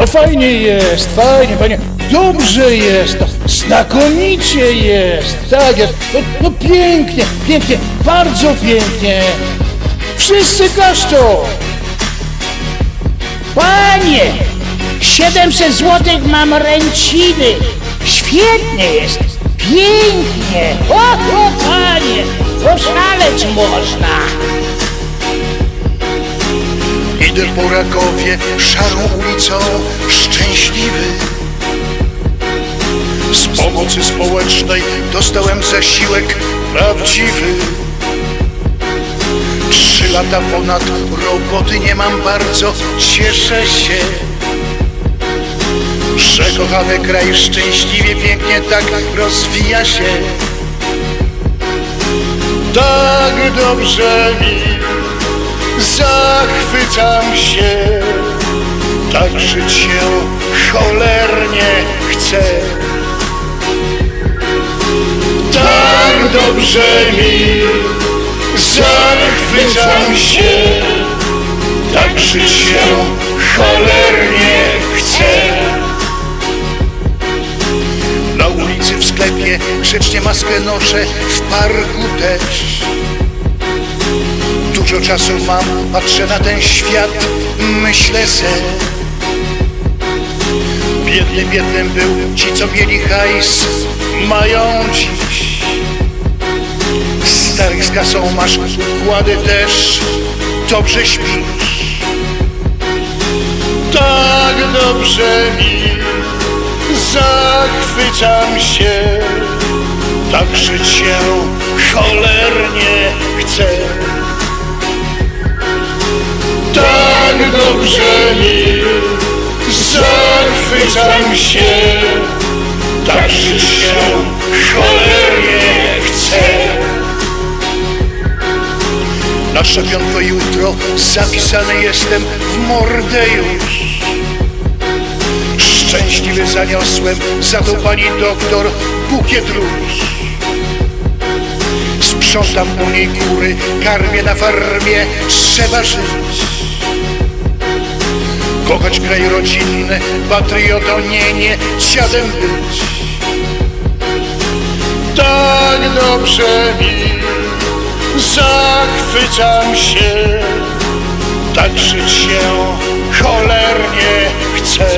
No fajnie jest, fajnie, fajnie. Dobrze jest, znakomicie jest. Tak jest, no, no pięknie, pięknie, bardzo pięknie. Wszyscy klaszczą. Panie! 700 złotych mam ręciny! Świetnie jest! Pięknie! O, o panie! Poszaleć można! Idę po Rakowie szarą ulicą szczęśliwy Z pomocy społecznej dostałem zasiłek prawdziwy. Trzy lata ponad roboty nie mam bardzo, cieszę się Że kochany kraj szczęśliwie, pięknie tak rozwija się. Tak dobrze mi Zachwycam się, tak żyć się cholernie chcę. Tak dobrze mi, zachwycam się, tak żyć się cholernie chcę. Na ulicy, w sklepie grzecznie maskę noszę, w parku też. Dużo czasu mam, patrzę na ten świat, myślę se. Biedny, biednym był ci, co mieli hajs, mają dziś. Starych z kasą masz, układy też, dobrze śpisz. Tak dobrze mi, zachwycam się. Tak żyć się cholernie chcę mi, zachwycam się, tak żyć się cholernie chcę. Na szczepionko jutro zapisany jestem w mordę już. Szczęśliwy zaniosłem za to pani doktor bukiet róż. Sprzątam u niej kury, karmię na farmie, trzeba żyć. Kochać kraj rodzinny, patriotą nie, nie, dziadem być. Tak dobrze mi, zachwycam się, tak żyć się cholernie chcę.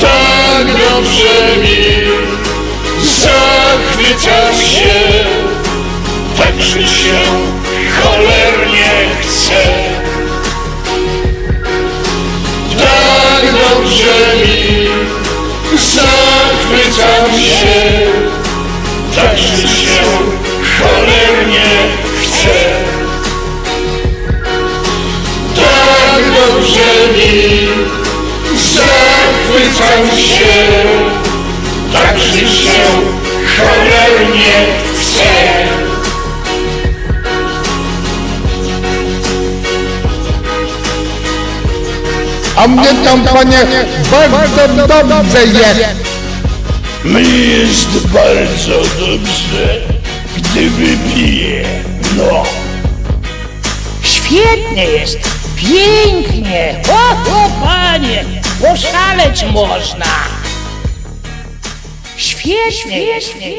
Tak dobrze mi, Zachwycam się, tak żyć się cholernie chcę. Dobrze mi, zachwycam się, tak żyć się cholernie chcę. Tak dobrze mi, zachwycam się, tak żyć się cholernie chcę. A mnie tam, panie, bardzo dobrze jest. Mnie jest bardzo dobrze, gdy wypiję. No. Świetnie jest, pięknie. O, o panie, poszaleć można. Świetnie, świetnie.